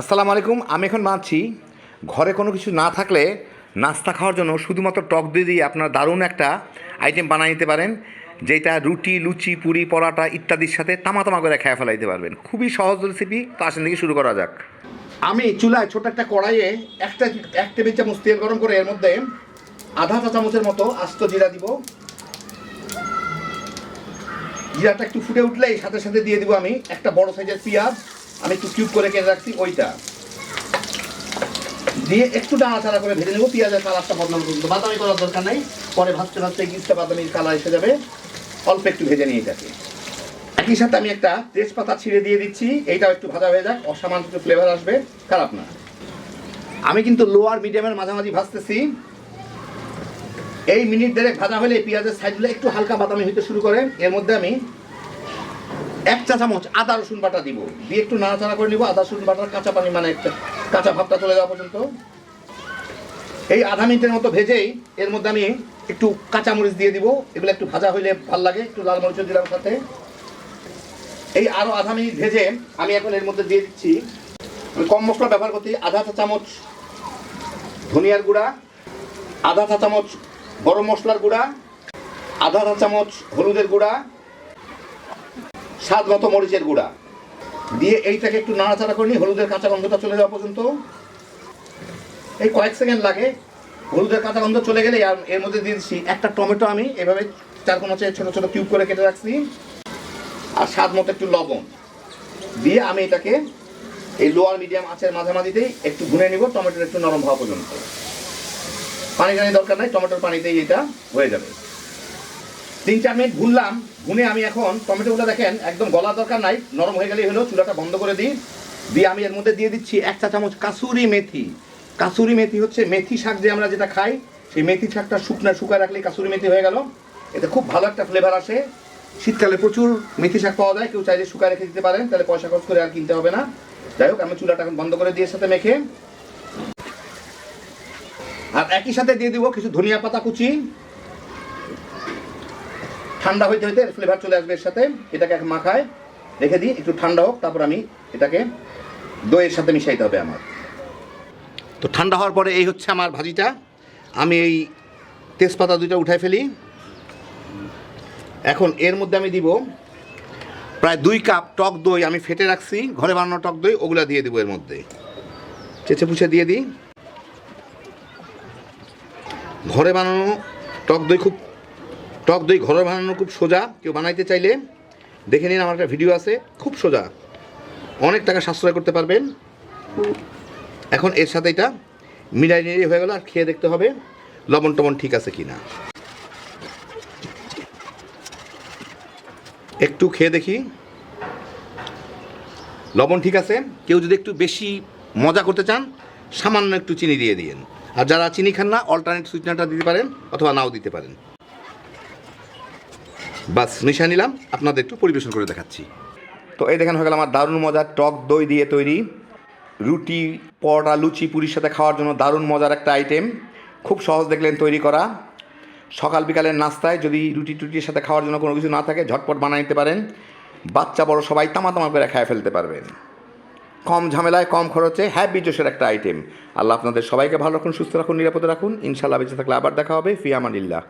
আসসালামু আলাইকুম, আমি এখন বাঁচছি ঘরে কোনো কিছু না থাকলে নাস্তা খাওয়ার জন্য শুধুমাত্র টক দই দিয়ে আপনারা দারুণ একটা আইটেম বানিয়ে নিতে পারেন, যেটা রুটি, লুচি, পুরি, পরাটা ইত্যাদির সাথে তামা তামা করে খেয়ে ফেলাইতে পারবেন। খুবই সহজ রেসিপি তো আসেন থেকে শুরু করা যাক। আমি চুলায় ছোট একটা কড়াইয়ে একটা এক টেবিল চামচ তেল গরম করে এর মধ্যে আধা চা চামচের মতো আস্ত জিরা দিব। জিরাটা একটু ফুটে উঠলেই সাথে সাথে দিয়ে দিব আমি একটা বড় সাইজের পেঁয়াজ আমি একটু কিউব করে কেটে রাখছি, ওইটা। দিয়ে একটু নাড়াচাড়া করে ভেজে নেব, পেঁয়াজের কালারটা বদলানো পর্যন্ত। বাদামি করার দরকার নেই, পরে ভাজতে ভাজতে গিসটা বাদামি কালার এসে যাবে। অল্প একটু ভেজে নিয়ে এটাকে। একই সাথে আমি একটা তেজপাতা ছিঁড়ে দিয়ে দিচ্ছি, এইটাও একটু ভাজা হয়ে যাক, অসামান্য একটু ফ্লেভার আসবে, খারাপ না। আমি কিন্তু লোয়ার মিডিয়ামের মাঝামাঝি ভাজতেছি। এই মিনিট দেড়েক ভাজা হলে পেঁয়াজের সাইডগুলো একটু হালকা বাদামি হইতে শুরু করে। এর মধ্যে আমি এক চা চামচ আদা রসুন বাটা দিব। দিয়ে একটু নাড়াচাড়া করে নিব, আদা রসুন বাটার কাঁচা পানি মানে একটা কাঁচা ভাবটা চলে যাওয়া পর্যন্ত। এই আধা মিনিটের মতো ভেজেই এর মধ্যে আমি একটু কাঁচা মরিচ দিয়ে দিব। এগুলো একটু ভাজা হইলে ভালো লাগে, একটু লাল মরিচও দিলাম সাথে। এই আরও আধা মিনিট ভেজে আমি এখন এর মধ্যে দিয়ে দিচ্ছি। আমি কম মশলা ব্যবহার করছি, আধা চা চামচ ধনিয়ার গুঁড়া, আধা চা চামচ গরম মশলার গুঁড়া, আধা চা চামচ হলুদের গুঁড়া স্বাদ মতো মরিচের গুঁড়া। দিয়ে এইটাকে একটু নাড়াচাড়া করে নিই হলুদের কাঁচা গন্ধটা চলে যাওয়া পর্যন্ত। এই কয়েক সেকেন্ড লাগে। হলুদের কাঁচা গন্ধ চলে গেলে আর এর মধ্যে দিয়ে দিচ্ছি একটা টমেটো আমি। এভাবে চার কোনো ছোট ছোট কিউব করে কেটে রাখছি। আর স্বাদ মতো একটু লবণ। দিয়ে আমি এটাকে এই লোয়ার মিডিয়াম আঁচের মাঝামাঝিতেই একটু ঘুরে নিব টমেটোর একটু নরম হওয়া পর্যন্ত। পানি জানি দরকার নাই, টমেটোর পানিতেই এটা হয়ে যাবে। তিন চার মিনিট ভুনলাম ভুনে আমি এখন টমেটোগুলো দেখেন, একদম গলা দরকার নাই, নরম হয়ে গেলেই হলো, চুলাটা বন্ধ করে দিই। দিয়ে আমি এর মধ্যে দিয়ে দিচ্ছি এক চা চামচ কাসুরি মেথি। কাসুরি মেথি হচ্ছে মেথি শাক যে আমরা যেটা খাই, সেই মেথি শাকটা শুকনা শুকায় রাখলে কাসুরি মেথি হয়ে গেল। এতে খুব ভালো একটা ফ্লেভার আসে। শীতকালে প্রচুর মেথি শাক পাওয়া যায়, কেউ চাইলে শুকায় রেখে দিতে পারেন, তাহলে পয়সা খরচ করে আর কিনতে হবে না। যাই হোক, আমি চুলাটা এখন বন্ধ করে দিয়ে সাথে মেখে। আর একই সাথে দিয়ে দিব কিছু ধনিয়া পাতা কুচি। ঠান্ডা হইতে হইতে ফ্লেভার চলে আসবে এর সাথে। এটাকে এক মাখায়, রেখে দিই, একটু ঠান্ডা হোক, তারপর আমি এটাকে দইয়ের সাথে মিশাইতে হবে আমার। তো ঠান্ডা হওয়ার পরে এই হচ্ছে আমার ভাজিটা। আমি এই তেজপাতা দুইটা উঠাই ফেলি। এখন এর মধ্যে আমি দিব প্রায় দুই কাপ টক দই আমি ফেটে রাখছি, ঘরে বানানো টক দই, ওগুলা দিয়ে দিব এর মধ্যে। চেঁচে পুছে দিয়ে দিই। ঘরে বানানো টক দই খুব টক দই ঘরে বানানো খুব সোজা। কেউ বানাইতে চাইলে দেখে নিন আমার একটা ভিডিও আছে, খুব সোজা। অনেক টাকা সাশ্রয় করতে পারবেন। এখন এর সাথে এটা মিলাই নিয়ে হয়ে গেল, আর খেয়ে দেখতে হবে লবণ টবণ ঠিক আছে কি না একটু খেয়ে দেখি। লবণ ঠিক আছে। কেউ যদি একটু বেশি মজা করতে চান, সামান্য একটু চিনি দিয়ে দিন আর যারা চিনি খান না অল্টারনেট সুইটনারটা দিতে পারেন অথবা নাও দিতে পারেন। বাস মিশা নিলাম, আপনাদের একটু পরিবেশন করে দেখাচ্ছি। তো এই দেখেন হয়ে গেল আমার দারুণ মজার টক দই দিয়ে তৈরি। রুটি, পরোটা, লুচি, পুরির সাথে খাওয়ার জন্য দারুণ মজার একটা আইটেম খুব সহজ দেখলেন তৈরি করা। সকাল বিকালের নাস্তায় যদি রুটি টুটির সাথে খাওয়ার জন্য কোনো কিছু না থাকে, ঝটপট বানাই নিতে পারেন। বাচ্চা বড় সবাই তামা তামা করে খেয়ে ফেলতে পারবেন। কম ঝামেলায়, কম খরচে হ্যাপি জোশের একটা আইটেম আল্লাহ আপনাদের সবাইকে ভালো রাখুন, সুস্থ রাখুন, নিরাপদে রাখুন। ইনশাল্লাহ বেঁচে থাকলে আবার দেখা হবে। ফিয়ামানিল্লাহ